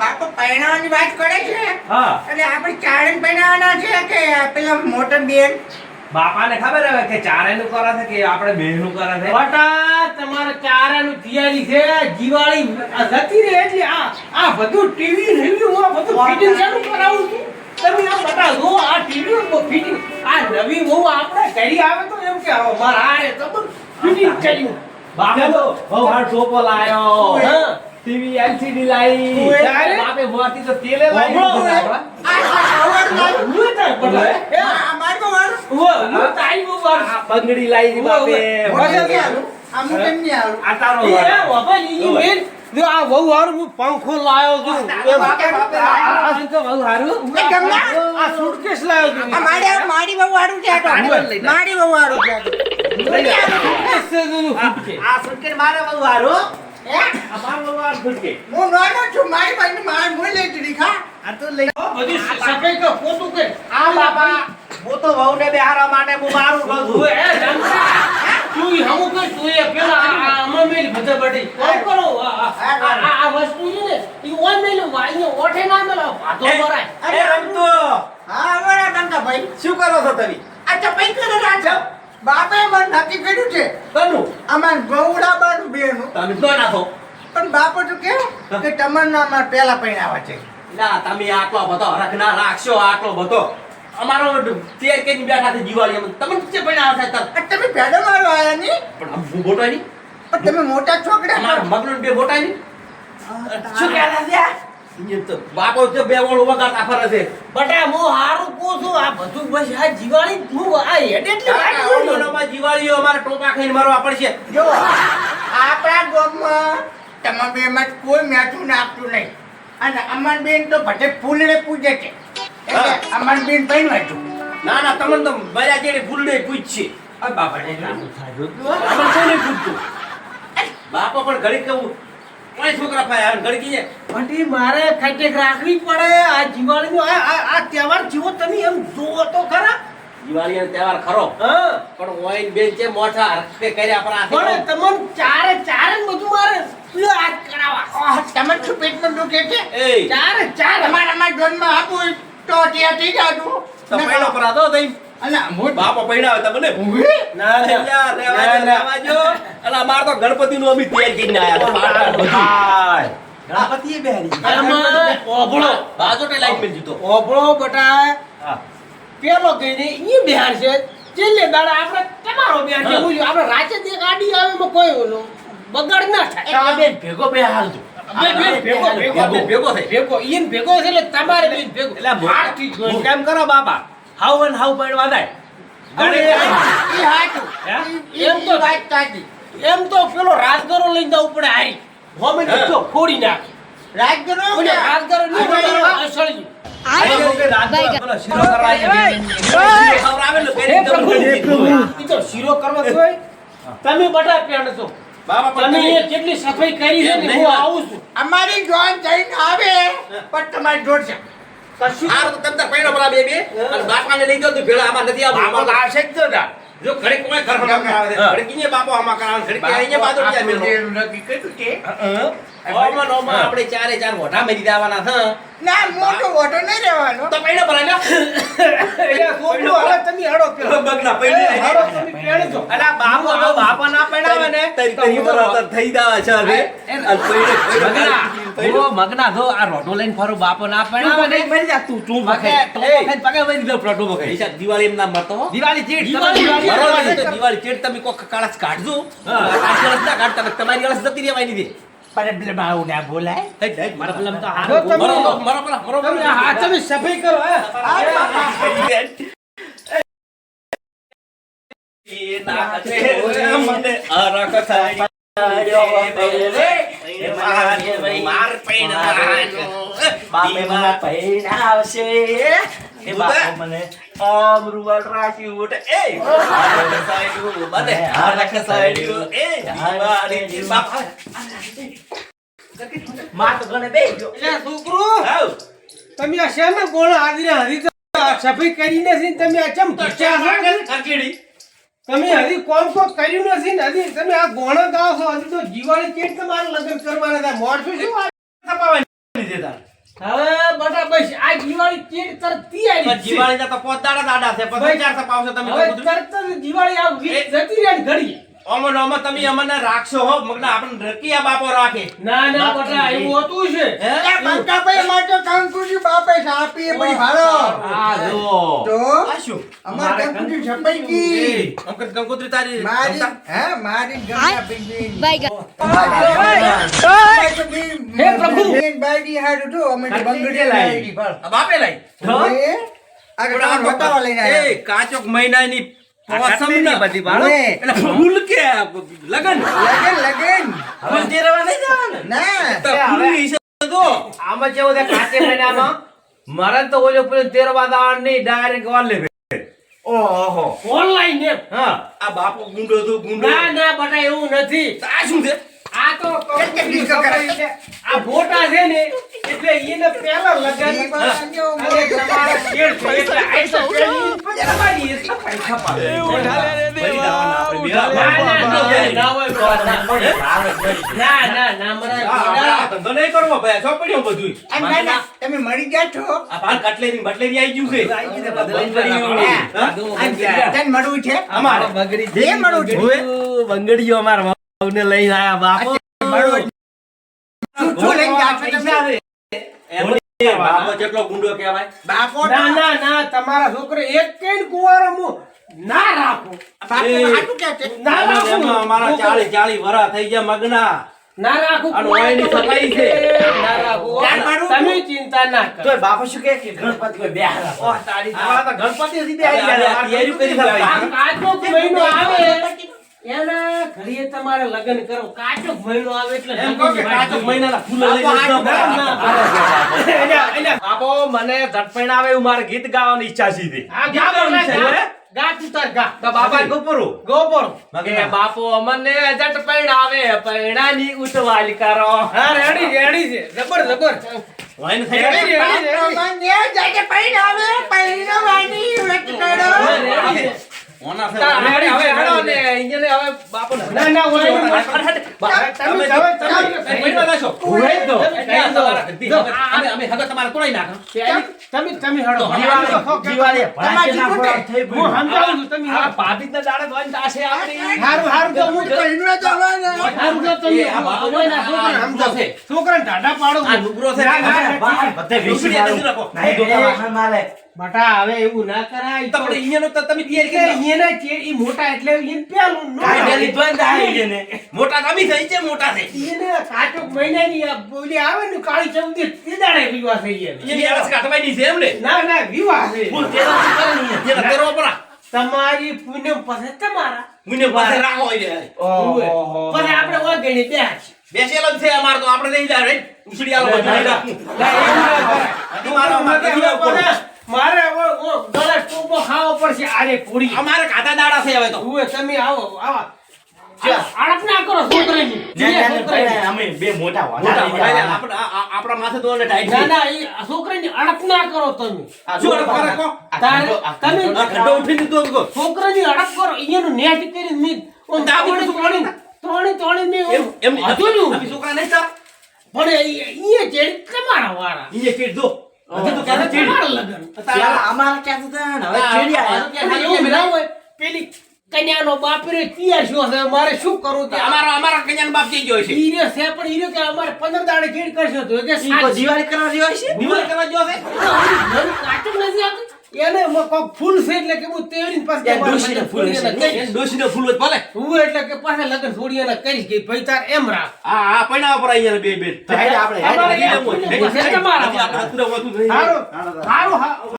બાપુ પહેરવાની વાત કરે છે? હા. એટલે આપણે ચારણ પહેરવાના છે કે પેલા મોટર બેન? બાપાને ખબર હવે કે ચારેનું કરે છે કે આપણે બેનું કરે છે? બટા તમારે ચારાનું તૈયારી છે. દિવાળી આ જતી રહે એટલે આ આ બધું ટીવી રિવ્યુ આ બધું ફિટિંગ ચાલુ કરાવું છું. તમે આ બટા જો આ ટીવી ફિટિંગ આ નવી બહુ આપણે કરી આવે તો એમ કે મારા આરે તો ફિટિંગ કર્યું. બાપા તો બહુ હાર ટોપો લાયો. હા. ટીવી એલસીડી લાઈ? બાપે મોતી તો તેલે લાઈ. આ આવડ લાવી. હું તાર બટા એ અમારે તો વાળું. ઉવ્વ, હું તારી બહુ વાર આ બંગડી લાઈ દી બાપે નહીં આલું. આ હું કેમ નહીં આલું? આ તારો એ વારો. બાબા ઈ બેન જો આ બહુ હારું હું પંખો લાયો છું એમ. બાપે, બાપે, આ બાપે. તો બહુ હારું એ ગમના? આ સુટકેસ લાયો છું આ આ મારી બહુ વાળું છે આ તો. મારી બહુ મારી બહુ વાળું છે તો. લઈ આ સુટકેસ. મારે બહુ હારો હે? નાનો છું મારી પાસે મારે મોઈ લઈ જડી ખા આ તો લઈ બધી સફાઈ કર, પોતું કર. આ બાપા હું તો વહુને બેહારવા માટે હું મારું કહું છું એ જમવા. તું હમું કર, તું એ પેલા આ- આ આમાં મેલ ભજે બધી. કોમ કરો. આ- આ- આ- આ વસ્તુ ને, ઈ ઓન મેલ્યું, આ ઓઠે ના મેલાવ, ભાતો ભરાય. એ રમતો હા બરાબર કાકા ભાઈ શું કરો છો તમે આ ચપાઈ કરે રાજા બાપે મને નક્કી કર્યું છે કનું? અમાર ગૌડા બાનું. બેનું તમે તો નાખો. પણ બાપો તો કે કે તમન્ના અમાર પેલા આવે છે. ના તમે આટલો બધો હરખ ના રાખશો આટલો બધો. અમારો તેર કે બેઠા છે દિવાળી તમે છે પણ આવતા તર? તમે પેડો મારો આયા નહીં પણ હું બોટાયની પણ તમે મોટા છોકરા અમારા છો. બે બોટાયની શું કહેતા છે? બાપો બે ફરે છે. બટા, હું હારું કહું આ બધું બસ આ દિવાળી હું આ હેડે એટલી વાત કાકા, કરું છું. ઓમોનામાં દિવાળીઓ અમારે ટોપા ખાઈને મરવા પડશે. જો. આપણા ગામમાં તમારા બેમાં કોઈ મેઠું નાખતું નહીં. અને અમાર બેન તો ભટે ફૂલને પૂજે છે. એટલે ભાઈ અમાર બેન ના ના તમને તો બજા જેડી ફૂલડે પૂછશે આ બાપા ને ના આપણે કોને પૂછતું બાપો પણ ઘડી કેવું કોઈ છોકરા પાય આવે કીએ ભટી મારે ખાઈટેક રાખવી પડે. આ દિવાળીનો આ આ- આ તહેવાર જીવો તમે એમ જોવો તો ખરા. દિવાળી તહેવાર ખરો. હા. પણ ઓઈન બેન છે મોઠા હરખે કર્યા પણ આ પણ તમન ચારે ચારે બધું મારે પેલો આ કરાવા આહ, તમે શું પેટમાં દુખે છે? ચારે ચાર. તમારે અમારા જોનમાં આપું તો ત્યાં થઈ જાતું તો પહેલો પરાતો પૈણાવે તમને? ના અલા, તો આયા આમાં બાજોટે લાઈન મેં જીતો. બટા પેલો કહીને ઈ બિહાર છે. છેલ્લે દાડા આપણે તમારો બિહાર છે. બોલ્યું આપણે રાતે જે ગાડી આવે એમાં કોઈ ઓલો બગાડ ના થાય. આ બેન ભેગો બે બે ભેગો ભેગો ભેગો ભેગો ભેગો. ઈન ભેગો છે એટલે તમારે ભેગો. એટલે માર આથી કેમ કરો બાપા. હાવ અને હાવ પડવા? ઈ- એમ તો- વાત સાચી. એમ તો પેલો રાજગરો લઈને જવું પડે હારી. હોમે જો ફોડી નાખ. રાજગરો રાજગરો નહીં? અસળી તમે બટા પેણ છો. તમે કેટલી સફાઈ કરી છે હું આવું છું. અમારી જોન જઈને આવે પણ તમારી જોડશે કશું તો તમ પૈણો ભલા બે બે. અને બાપાને લઈ જાઓ તો ભેળા આમાં નથી આવવું. બાપો આવશે જ તો જો ઘડીક કોઈ ઘર ભંગામાં આવે છે. હા. ઘડીક ઈયે બાપો આમાં કરાવે, ઘડીક અહીંયા બાજોટિયા મેલો. નક્કી કર્યું છે ઓમાં ને આપણે ચારે ચાર મોઢા મેરી દેવાના છે. ના મોટો ઓટો નહીં રહેવાનો તો પૈણો. એટલે હવે તમે હડો પેલો બગલા પૈણે હડો તમે પેણજો. બાપો ના પડાવે ને તરી તરી થઈ જાવા છે. અને પૈણે- મગના પૈણો- મગના ધો આ રોટો લઈને ફરો બાપો ના પડાવે મને મરી જા તું, તું પગે તો ટોપો પગે વઈ દીધો પ્લોટો વખાય. ઈશા દિવાળી એમ ના મરતો દિવાળી ચીડ દિવાળી. બરોબર તો દિવાળી ચેડ. તમે કોક કાળસ કાઢજો. અળસ ના કાઢતા ને તમારી અળસ જતી રહેવાની છે. પણ બાવું ના બોલાય. મારા પલમ તો હારો મરો મરો પેલા, મરો તમે હા તમે સફાઈ કરો હા. એ નાક છે, મને અરખ થાય. માર. બાપે મને પહેરાવશે એ બાપો મને આમ રૂવાલ રાખ્યું ઉઠે એ સાયડું, મને અરખ સાયડું. એ દિવાળી બાપા. માં તો ગણે બે એટલે છોકરો આવ. તમે આ શેના ગોળ હાજરી હરી તો આ સફાઈ કરી નથી તમે આ ચમ ખંચેડી. તમે હજી કોમ કો કર્યું નથી ને હજી તમે આ ગોળો ગાવ છો હજી તો જીવાળી કેટ તમારે લગ્ન કરવાના હતા મોડશું શું આ હવે બટા બસ આ દિવાળી કેવી તરત તૈયારી પણ છે. દિવાળીના તો પોત દાડા દાડા છે પછી ચાર સપ આવશે તમે હવે. તરત દિવાળી આ જતી રહે ઘડી ઓમો તમે અમને રાખશો હો મગના આપણે રકિયા બાપો રાખે ના ના બટા એવું હોતું છે હે? બંકાભાઈ માટે કંકુજી બાપે સાપી પડી ભાડો આ જો. તો આ શું? અમાર કંકુજી છપાઈ ગઈ એ, અંકલ કંકોત્રી તારી મારી ગમતા? હે મારી ગંગા બિન હે પ્રભુ. બાયડી હારું જો અમે તો આટલી બંગડી કે લાવી? લાવી પણ આ બાપે લાઈ. હવે આગળ તમારે બતાવવા લઈને એ આવ્યા કાચોક મહિનાની પોસમ ને બધી હવે એટલે ફૂલ કે લગન? લગન લગન. મંદિરમાં નહીં જવાનું? ના. તો ફૂલની હિસાબ તો આમાં કેવું છે કાચે મહિનામાં મારે તો ઓલો પેલો તેર વાદા ડાયરેક્ટ વાર લેવે. ઓહો. ઓનલાઈન એમ? હા. આ બાપો ગુંડો તો ગુંડો. ના ના બટા એવું નથી. આ શું છે? આ તો. આ ફોટા છે ને એટલે એને પહેલા લગાડી અને તમારા શેર છે એટલે આ તો પેલી ના મારા ના, ના, તમે મળી ગયા છો આ પાન કટલેરી બટલેરી આવી ગયું છે આવી ગયું છે, બદલાઈ ગયું. હા? આ તને મળવું છે અમારે જે મળવું છે બંગડીઓ અમારા વહુને લઈને આયા બાપો મળવું લઈને ગયા છો તમે એમ નહીં, બાપો જેટલો ગુંડો કહેવાય બાપો ના ના ના તમારા છોકરે એક કઈ કુવારો હું ના રાખું બાપો એ. હાચું છે ના એમાં અમારા ચાળી ચાળી વરા થઈ ગયા મગના ના રાખું આનો વાયની સફાઈ છે. ના રાખું તમે ચિંતા ના કરો તો બાપો શું કહે કે ગણપતિ કોઈ બે તારી તો ગણપતિ સુધી આવી ગયા તૈયારી કરી ભાઈ. આ મહિનો આવે એના ઘડીએ તમારે લગ્ન કરો કાચો મહિનો આવે એટલે કાચો મહિનાના ફૂલો મને ઝટપણ આવે એવું મારે ગીત ગાવાની ઈચ્છા સીધી ગા બોલા, છે, ગા. હે? ગા તું તાર ગા. તો બાપા ગોપરું ગોબર. કે બાપો અમને ઝટપણ આવે પૈણાની ઉતવાલ કરો હા, રેડી રેડી છે. જબર, જબર. વાયને થઈ રેડી રેડી છે, રેડી છે. મને જાજે પહેરાવે, પહેરવાની વ્રત કરો. હા, રેડી છે. ઓના છે, તાર ઓના. હાડે હવે હાડો ને અહીંયા હવે બાપો ના, ના, હોય નહીં. તમે- તમે- તમે- તમે- તમે ભણવા લાગશો. હોય તો. તમે ક્યાં તમારા ઘરથી જો, હગત- અમે- અમે હગત તમારા તોડાઈ નાખો. તમે તમે હળો દિવાળી દિવાળી તમારી ભડાકેના જીભ ફોડા થઈ હું પડ્યું. સમજાવું છું તમે આ હળો. ભાભીના દાડે ધોઈને તાશે આપણી. હારું હારું તો હું પહેરવા જવાના. હારું તો તમે એ આ બાપુ અમોયના છોકરાને આ નુગરો સમજાવો. છે. છોકરાને ટાઢા પાડો છે. બધે મારું. મારે. બટા હવે એવું ના કરાય તો તમને ઈયાનો તો તમે તૈયારી કે એના ચે ઈ મોટા એટલે ઈન પેલું નો કાઈ આવે. ધોઈને તાળી છે ને. મોટા તમે થઈ છે મોટા છે એને કાચો મહિનાની આ બોલી આવે ને કાળી ચમદી સીધાડે વિવાહ થઈ ગયા એની આળસ કાઢવાની છે એમ ને ના ના વિવાહ છે હું તેરાથી કરે ને ઈયા. જેના તેરવા પરા. તમારી પૂનમ પાસે તમારા મુને પાસે રાખો હોય ને. ઓહો. પણ આપણે ઓગણી બે બેસેલો છે અમાર તો આપણે નહીં જાય રે. ઉછળી આલો બધું નહીં રાખ. મારો આવતો. મારે હવે ગળે ટોપો ખાવો પડશે આરે પૂરી. અમારે કાતા દાડા છે હવે તો. હું તમે આવો આવા. આડપ ના કરો છોકરાની ના, ના, ના, છોકરાની. અમે બે મોટા મોટા વાળા મોટા એટલે આપણે આ- આ- આપણા માથે તો ટાઈટ ના ના ઈ છોકરાની અડપ ના કરો તમે. શું અડપ કરે. તમે આ ઉઠીને તો કહો. અડપ કરો એનું નેટ કરી મી તોડી તોડી તોડી એમ હતું અમે છોકરા નહીં? પણ તમારા વાળા. ચીડ દો. પેલા કન્યાનો બાપ રે તૈયાર શું હશે મારે શું કરવું તે અમારો અમારા કન્યાનો બાપ જઈ ગયો છે? પણ કે અમારે પંદર દાડે ચેડ કરશો તો કે દિવાળી કરવા જેવા છે નિવાલ કરવા ગયો છે કાચું નથી આવતું. એને ફૂલ છે એટલે કે હું તેડીને પાસે તમારા ડોશીને ફૂલ છે. ડોશીને ફૂલ જ ભલે હું એટલે કે પાસે લગ્ન છોડી એને કહીશ કે ભાઈ તાર એમ રાખ આ આ પૈણા પર અહીંયા બે બે આપણે, તમારા હારું. હારું હા